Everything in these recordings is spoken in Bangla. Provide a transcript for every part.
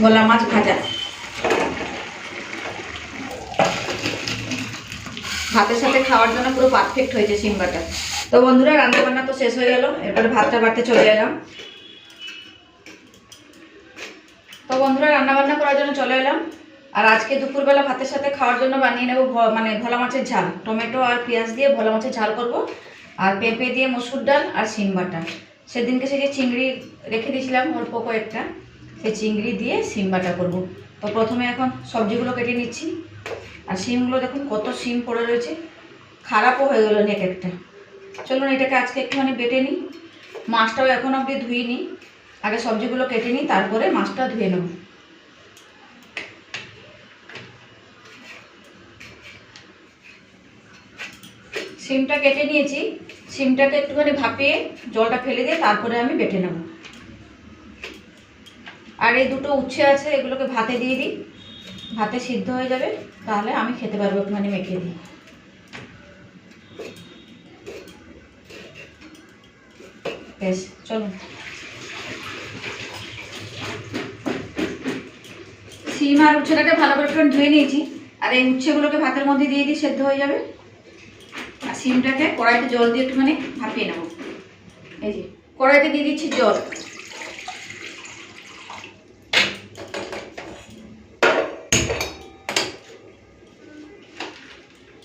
ভোলা মাছ ভাজা। ভাতের সাথে খাওয়ার জন্য পুরো পারফেক্ট হয়েছে সিম্বাটা। তো বন্ধুরা রান্না বান্না তো শেষ হয়ে গেল। এরপরে ভাতটা বাড়তে চলে এলাম। তো বন্ধুরা রান্না বান্না করার জন্য চলে এলাম। আর আজকে দুপুরবেলা ভাতের সাথে খাওয়ার জন্য বানিয়ে নেব মানে ভোলা মাছের ঝাল। টমেটো আর পেঁয়াজ দিয়ে ভোলা মাছের ঝাল করব। আর পেঁপে দিয়ে মসুর ডাল আর শিম বাটা। সেদিনকে সে যে চিংড়ি রেখে দিয়েছিলাম অল্প কয়েকটা সেই চিংড়ি দিয়ে শিম বাটা করব। তো প্রথমে এখন সবজিগুলো কেটে নিচ্ছি। আর সিমগুলো দেখুন কত সিম পড়ে রয়েছে। খারাপও হয়ে গেলো এক একটা। চলুন এটাকে আজকে একটুখানি বেটে নিই। মাছটাও এখন অবধি ধুয়ে নিই আগে সবজিগুলো কেটে নিই, তারপরে মাছটা ধুয়ে নেব। সিমটা কেটে নিয়েছি। সিমটাকে একটুখানি ভাপিয়ে জলটা ফেলে দিয়ে তারপরে আমি বেটে নেব। আর এই দুটো উচ্ছে আছে, এগুলোকে ভাতে দিয়ে দিই। ভাতে সিদ্ধ হয়ে যাবে, তাহলে আমি খেতে পারব, একটুখানি মেখে দিই। বেশ চলুন সিম আর উচ্ছেটাকে ভালো করে একটু ধুয়ে নিয়েছি। আর এই উচ্ছেগুলোকে ভাতের মধ্যে দিয়ে দিই, সেদ্ধ হয়ে যাবে। আর সিমটাকে কড়াইতে জল দিয়ে একটুখানি ভাপিয়ে নেব। এই যে, কড়াইতে দিয়ে দিচ্ছি জল।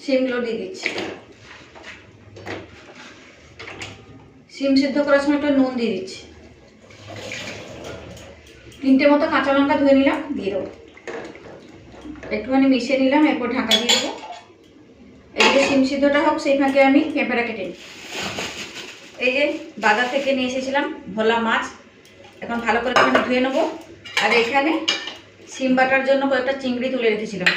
সিমগুলো দিয়ে দিচ্ছি। সিম সিদ্ধ করার সময় একটু নুন দিয়ে দিচ্ছি। তিনটে মতো কাঁচা লঙ্কা ধুয়ে নিলাম, দিয়ে দেবো। একটুখানি মিশিয়ে নিলাম, এরপর ঢাকা দিয়ে দেবো। এদিকে সিম সিদ্ধটা হোক, সেই ফাঁকে আমি পেঁপেটা কেটে নিই। এই যে বাজার থেকে নিয়ে এসেছিলাম ভোলা মাছ, এখন ভালো করে ধুয়ে নেব। আর এখানে সিম বাটার জন্য কয়েকটা চিংড়ি তুলে রেখেছিলাম।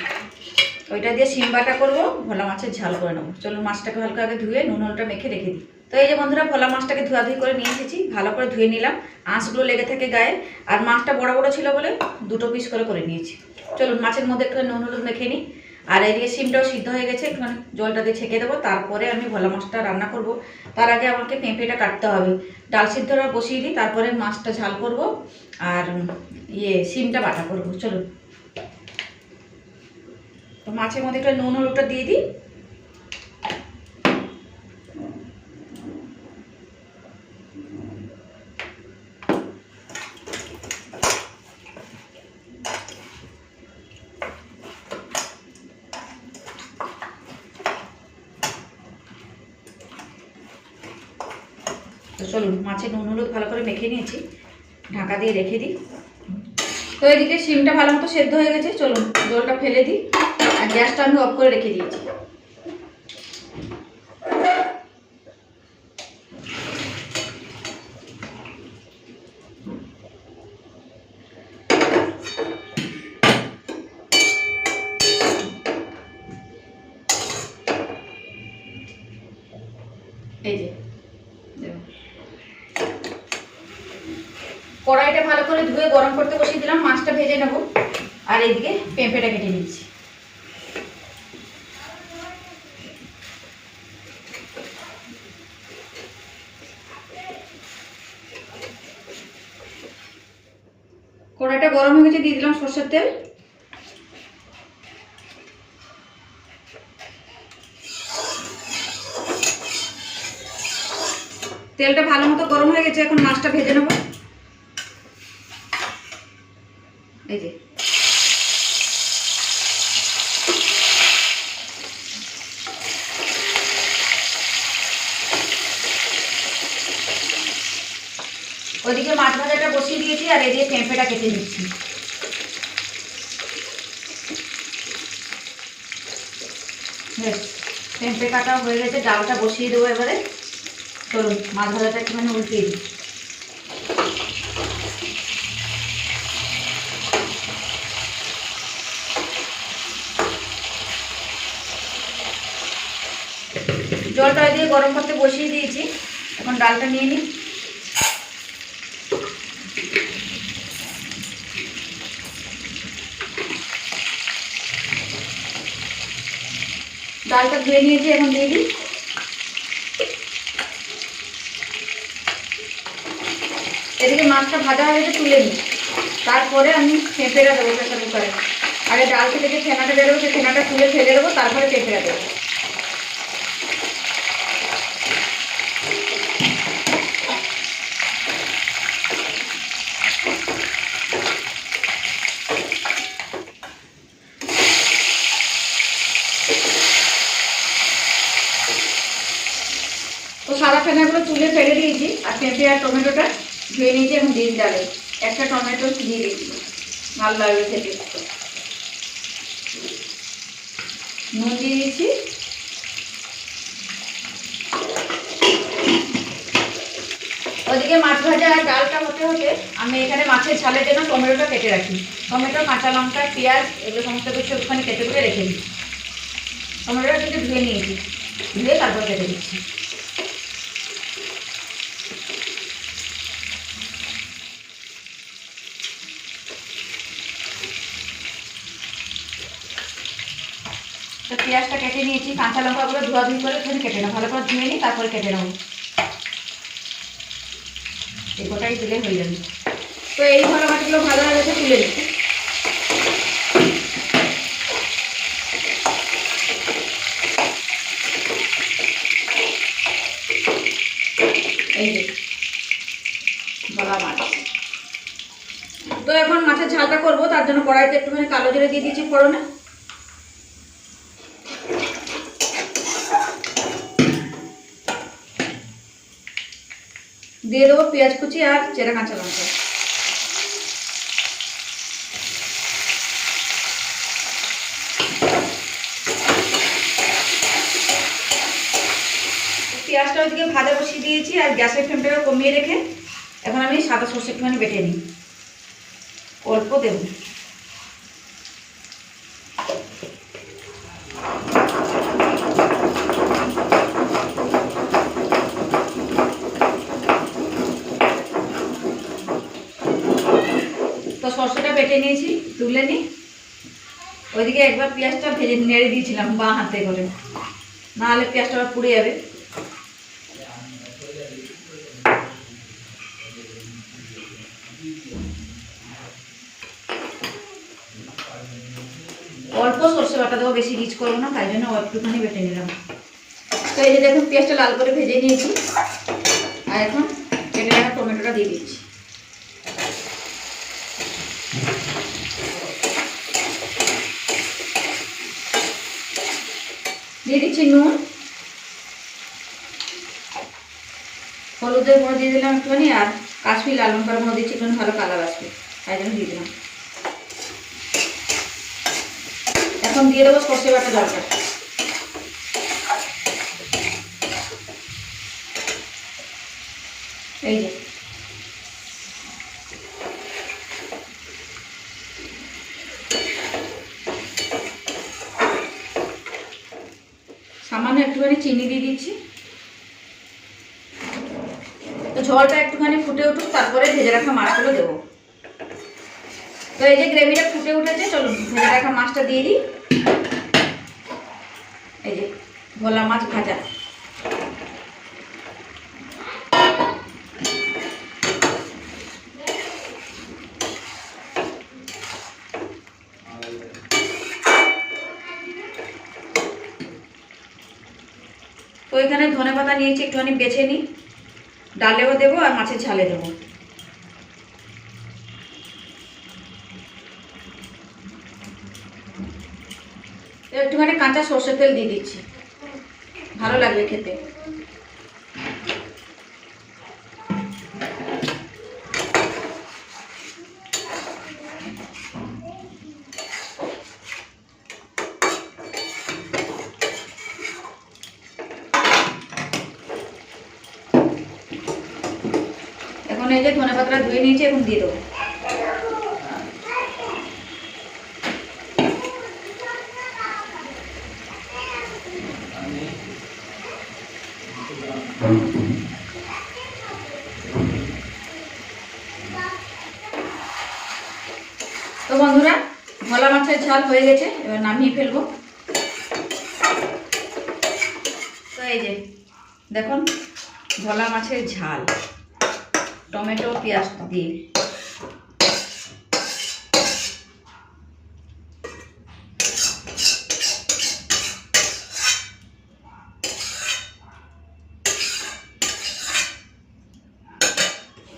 ওইটা দিয়ে সিম বাটা করব, ভোলা মাছের ঝাল করে নেব। চলো মাছটাকে হালকা আগে ধুয়ে নুন, হলটা মেখে রেখে দিই। তো এই যে বন্ধুরা, ভোলা মাছটাকে ধোয়াধুয়ি করে নিয়ে এসেছি, ভালো করে ধুয়ে নিলাম। আঁশগুলো লেগে থাকে গায়ে, আর মাছটা বড় বড় ছিল বলে দুটো পিস করে করে নিয়েছি। চলুন মাছের মধ্যে একটু নুন, হলুদ মেখে নিই। আর এদিকে সিমটাও সিদ্ধ হয়ে গেছে, একটুখানি জলটা দিয়ে ছেঁকে দেবো। তারপরে আমি ভোলা মাছটা রান্না করব। তার আগে আমাকে পেঁপেটা কাটতে হবে। ডাল সিদ্ধটা বসিয়ে দিই, তারপরে মাছটা ঝাল করব। আর ইয়ে সিমটা বাটা করব। চলুন মাছের মধ্যে একটা নুন, হলুদটা দিয়ে দিই। তো চলুন, মাছের নুন, হলুদ ভালো করে মেখে নিয়েছি। ঢাকা দিয়ে রেখে দিই। তো এদিকে শিমটা ভালো মতো সেদ্ধ হয়ে গেছে। চলুন, জলটা ফেলে দিই। আর গ্যাসটা আমি অফ করে রেখে দিয়েছি এই যে দেখুন। কড়াইটা ভালো করে ধুয়ে গরম করতে বসিয়ে দিলাম মাছটা ভেজে নেব আর এইদিকে পেঁপেটা কেটে নিচ্ছি কড়াইটা গরম হয়ে গেছে, দিয়ে দিলাম সর্ষের তেল। তেলটা ভালো মতো গরম হয়ে গেছে, এখন মাছটা ভেজে নেব। এই যে। ওইদিকে মাছ ভাজাটা বসিয়ে দিয়েছি আর এদিকে পেঁপেটা কেটে নিচ্ছি। পেঁপে কাটা হয়ে গেছে, ডালটা বসিয়ে দেবো এবারে। চলুন, মাছ ভাজাটা একটুখানি উল্টিয়ে দিই। জলটা দিয়ে গরম করতে বসিয়ে দিয়েছি। এখন ডালটা নিয়ে নিই। ডালটা ধুয়ে নিয়েছি, এখন দিয়ে দিই। এদিকে মাছটা ভাজা হয়ে গেছে, তুলে নিই। তারপরে আমি পেঁপেটা দেবো প্রেশার কুকারে আগে ডাল থেকে যে ফেনাটা বেরোবো সেই ফেনাটা তুলে ফেলে দেবো, তারপরে পেঁপেরা দেবো তো সাদা ফেনাগুলো তুলে ফেলে দিয়েছি আর টমেটোটা ধুয়ে নিয়েছি এখন দিন ডালে। একটা টমেটো দিয়ে দিয়েছি। ভালো লাগবে খেতে। নুন দিয়ে দিয়েছি। ওদিকে মাছ ভাজা আর ডালটা হতে হতে আমি এখানে মাছের ঝালের জন্য টমেটোটা কেটে রাখি। টমেটো, কাঁচা লঙ্কা, পেঁয়াজ, এগুলো সমস্ত কিছু ওখানে কেটে করে রেখে দিই। টমেটোটা কিন্তু ধুয়ে নিয়েছি। ধুয়ে তারপর কেটে দিচ্ছি তো পেঁয়াজটা কেটে নিয়েছি, কাঁচা লঙ্কাগুলো ধোয়াধুয়ি করে ওখানে কেটে নাও। ভালো করে ধুয়ে নিই তারপরে কেটে নেব এই গোটাই দিলে হয়ে যাবে। তো এই ভালো মাটিগুলো ভালো হয়ে তুলে মাছ। তো এখন মাছের ঝালটা করব, তার জন্য কড়াইতে একটুখানি কালো জিরে দিয়ে দিচ্ছি ফোড়নে। দিয়ে দেবো পেঁয়াজ কুচি আর চেরা কাঁচা লঙ্কা। পেঁয়াজটা ওইদিকে ভাজা বসিয়ে দিয়েছি আর গ্যাসের ফ্লেমটাকে কমিয়ে রেখে এখন আমি সাদা সর্ষে একটুখানি বেটে নিই। অল্প দেব তো সর্ষেটা বেটে নিয়েছি, তুলে নিই ওইদিকে একবার পেঁয়াজটা ভেজে নেড়ে দিয়েছিলাম বাঁ হাতে করে। নাহলে পেঁয়াজটা পুড়ে যাবে। অল্প সর্ষে বাটা দেবো, বেশি রিচ করব না, তাই জন্য একটুখানি বেটে নিলাম। তো এই যে দেখুন, পেঁয়াজটা লাল করে ভেজে নিয়েছি। আর এখন কেটে টমেটোটা দিয়ে দিচ্ছি। দিয়ে দিচ্ছি নুন। হলুদের গুঁড়ো দিয়ে দিলাম একটুখানি আর কাশ্মীর লাল লঙ্কার গুঁড়ো দিচ্ছি একটুখানি ভালো কালার আসবে, তাই জন্য দিয়ে দিলাম। এখন দিয়ে দেবো সর্ষে বাটা জলটা। এই যে সামান্য একটুখানি চিনি দিয়ে দিচ্ছি। তো ঝোলটা একটুখানি ফুটে উঠুক, তারপরে ভেজে রাখা মাছগুলো দেবো। তো এই যে গ্রেভিটা ফুটে উঠেছে চলো ভেজে রাখা মাছটা দিয়ে দিই। এই যে ভোলা মাছ ভাজা তো এখানে ধনে পাতা নিয়েছি, একটুখানি বেছে নিই। ডালেও দেবো আর মাছের ঝালে দেবো। একটুখানি কাঁচা সর্ষের তেল দিয়ে দিচ্ছি। ভালো লাগবে খেতে এখন এই যে ধনে পাতাটা ধুয়ে নিয়েছি এখন দিয়ে দেবো। তো বন্ধুরা, ভোলা মাছের ঝাল হয়ে গেছে, এবার নামিয়ে ফেলব। তো এই যে, দেখুন, ভোলা মাছের ঝাল। টমেটো পেঁয়াজ দিয়ে।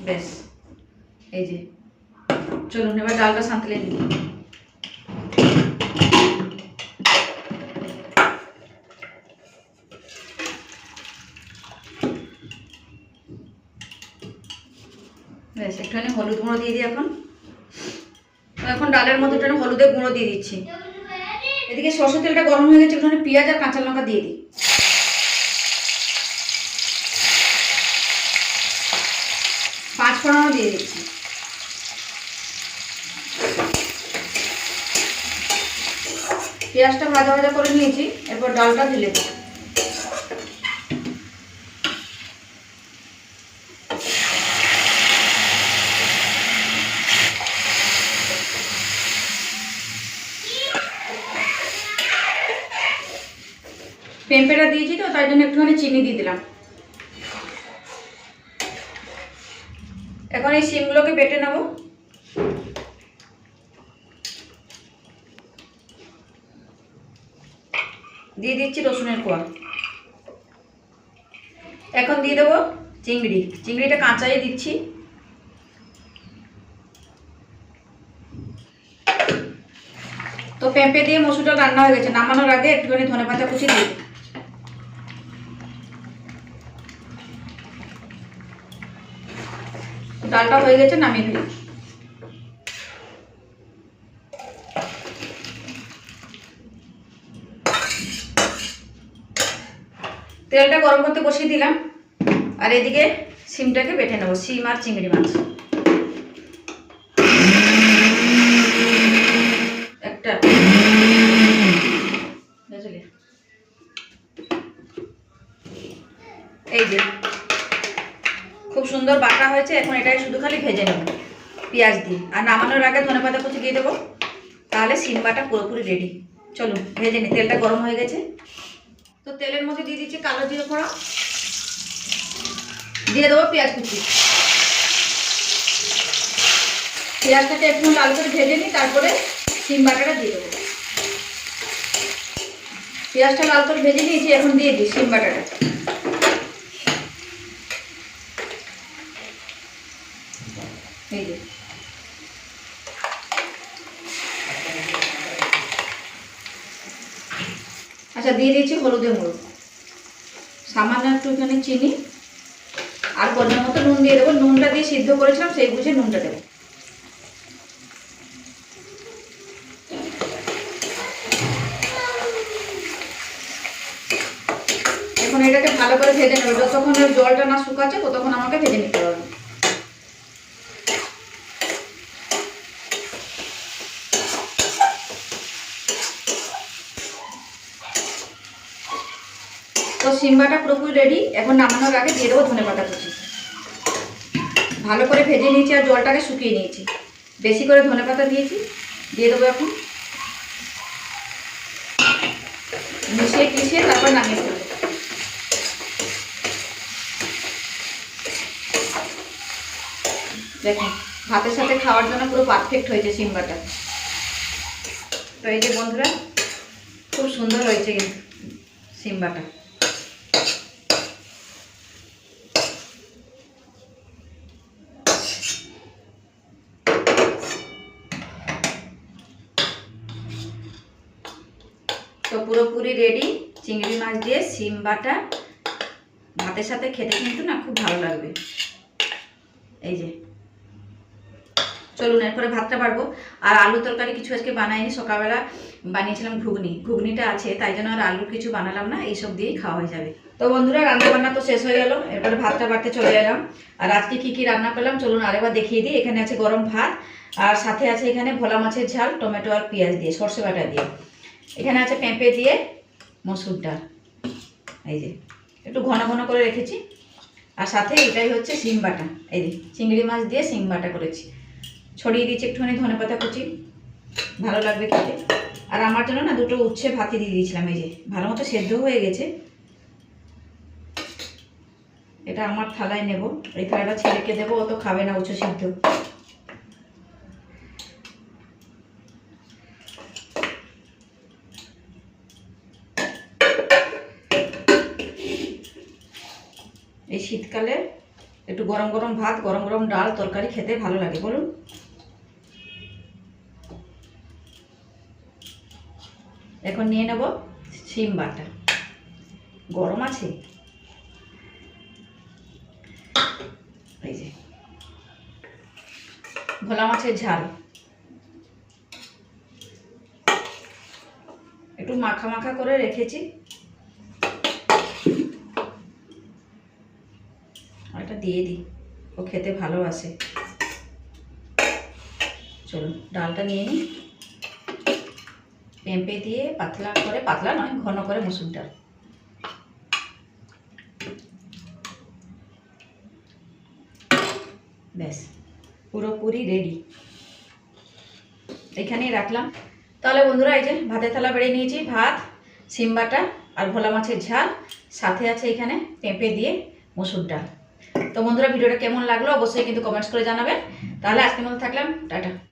ব্যাস এই যে। চলুন এবার ডালটা সাঁতলে নিই হলুদ গুঁড়ো দিয়ে দিই এখন। এখন ডালের মধ্যে একটু হলুদের গুঁড়ো দিয়ে দিচ্ছি। এদিকে সরষের তেলটা গরম হয়ে গেছে, একটুখানি পেঁয়াজ আর কাঁচা লঙ্কা দিয়ে দিই। পাঁচ ফোড়নও দিয়ে দিচ্ছি। পেঁয়াজটা ভাজা ভাজা করে নিয়েছি, এরপর ডালটা ঢেলে দিই। পেঁপেটা দিয়েছি তো, তাই জন্য একটুখানি চিনি দিয়ে দিলাম। এখন এই শিমগুলোকে বেটে নেব। দিয়ে দিচ্ছি রসুনের কোয়া। এখন দিয়ে দেবো চিংড়ি। চিংড়িটা কাঁচাই দিচ্ছি। তো পেঁপে দিয়ে মসুরটা রান্না হয়ে গেছে। নামানোর আগে একটুখানি ধনে পাতা কুচি দিই। ডালটা হয়ে গেছে, নামিয়ে ফেলি তেলটা গরম করতে বসিয়ে দিলাম, আর এদিকে সিমটাকে বেটে নেব সিম আর চিংড়ি মাছ। হয়েছে, এখন এটাই শুধু খালি ভেজে নেব, পেঁয়াজ দিয়ে। আর নামানোর আগে ধনে পাতা কুচি দিয়ে দেবো। তাহলে সিম বাটা পুরোপুরি রেডি চলুন ভেজে নি, তেলটা গরম হয়ে গেছে। তো তেলের মধ্যে দিয়ে দিচ্ছি কালো জিরে ফোড়া দিয়ে দেবো পেঁয়াজ কুচি। পেঁয়াজটাকে একটু লাল করে ভেজে নিই, তারপরে সিম বাটাটা দিয়ে দেবো। পেঁয়াজটা লাল করে ভেজে নিয়েছি, এখন দিয়ে দিই সিম বাটাটা আচ্ছা দিয়ে দিয়েছি হলুদের গুঁড়ো সামান্য একটুখানি চিনি আর পরিমাণ মতো নুন দিয়ে দেবো। নুনটা দিয়ে সিদ্ধ করেছিলাম, সেই বুঝে নুনটা দেবো। এখন এটাকে ভালো করে ভেজে নেব। যতক্ষণ জলটা না শুকাচ্ছে, ততক্ষণ আমাকে ভেজে নিতে হবে তো সিম্বাটা পুরোপুরি রেডি এখন নামানোর আগে দিয়ে দেবো ধনে পাতা কুচি। ভালো করে ভেজে নিয়েছি আর জলটাকে শুকিয়ে নিয়েছি। বেশি করে ধনে পাতা দিয়েছি, দিয়ে দেবো এখন। মিশিয়ে টিশিয়ে তারপর নামিয়ে ফেলব দেখুন, ভাতের সাথে খাওয়ার জন্য পুরো পারফেক্ট হয়েছে সিম্বাটা। তো এই যে বন্ধুরা, খুব সুন্দর হয়েছে কিন্তু সিম্বাটা। তো পুরোপুরি রেডি চিংড়ি মাছ দিয়ে সিম, বাটা, ভাতের সাথে খেতে কিন্তু না খুব ভালো লাগবে। এই যে। চলুন, এরপরে ভাতটা বাড়বো। আর আলু তরকারি কিছু আজকে বানাইনি, সকালবেলা বানিয়েছিলাম ঘুগনি। ঘুগনিটা আছে, তাই জন্য আর আলুর কিছু বানালাম না, এইসব দিয়েই খাওয়া হয়ে যাবে। তো বন্ধুরা রান্না বান্না তো শেষ হয়ে গেল, এরপরে ভাতটা বাড়তে চলে এলাম। আর আজকে কি কি রান্না করলাম, চলুন আরেকবার দেখিয়ে দিই। এখানে আছে গরম ভাত, আর সাথে আছে এখানে ভোলা মাছের ঝাল, টমেটো আর পেঁয়াজ দিয়ে, সর্ষে বাটা দিয়ে। এখানে আছে পেঁপে দিয়ে মসুর ডাল। এই যে, একটু ঘন ঘন করে রেখেছি। আর সাথে এটাই হচ্ছে শিম বাটা। এই যে, চিংড়ি মাছ দিয়ে শিম বাটা করেছি। ছড়িয়ে দিয়েছি একটুখানি ধনে পাতা কুচি। ভালো লাগবে খেতে। আর আমার জন্য না দুটো উচ্ছে ভাতি দিয়ে দিয়েছিলাম, এই যে ভালো মতো সেদ্ধ হয়ে গেছে। এটা আমার থালায় নেব। এই থালাটা ছেলেকে দেবো, ও তো খাবে না উচ্ছে সিদ্ধ। এই শীতকালে একটু গরম গরম ভাত, গরম গরম ডাল, তরকারি খেতে ভালো লাগে, বলুন। এখন নিয়ে নেব সিম বাটা। গরম আছে? এই যে। ভোলা মাছের ঝাল। একটু মাখা মাখা করে রেখেছি। এটা দিয়ে দিই। ও খেতে ভালোবাসে চলুন, ডালটা নিয়ে নিই। পেঁপে দিয়ে পাতলা করে, পাতলা নয়, ঘন করে মুসুর ডাল। ব্যাস, পুরোপুরি রেডি এখানেই রাখলাম। তাহলে বন্ধুরা, এই যে ভাতের থালা বেড়ে নিয়েছি, ভাত, সিম বাটা আর ভোলা মাছের ঝাল, সাথে আছে এখানে পেঁপে দিয়ে মসুর ডাল। তো বন্ধুরা, ভিডিওটা কেমন লাগল অবশ্যই কিন্তু কমেন্টস করে জানাবেন। তাহলে আজকের মতো থাকলাম, টাটা।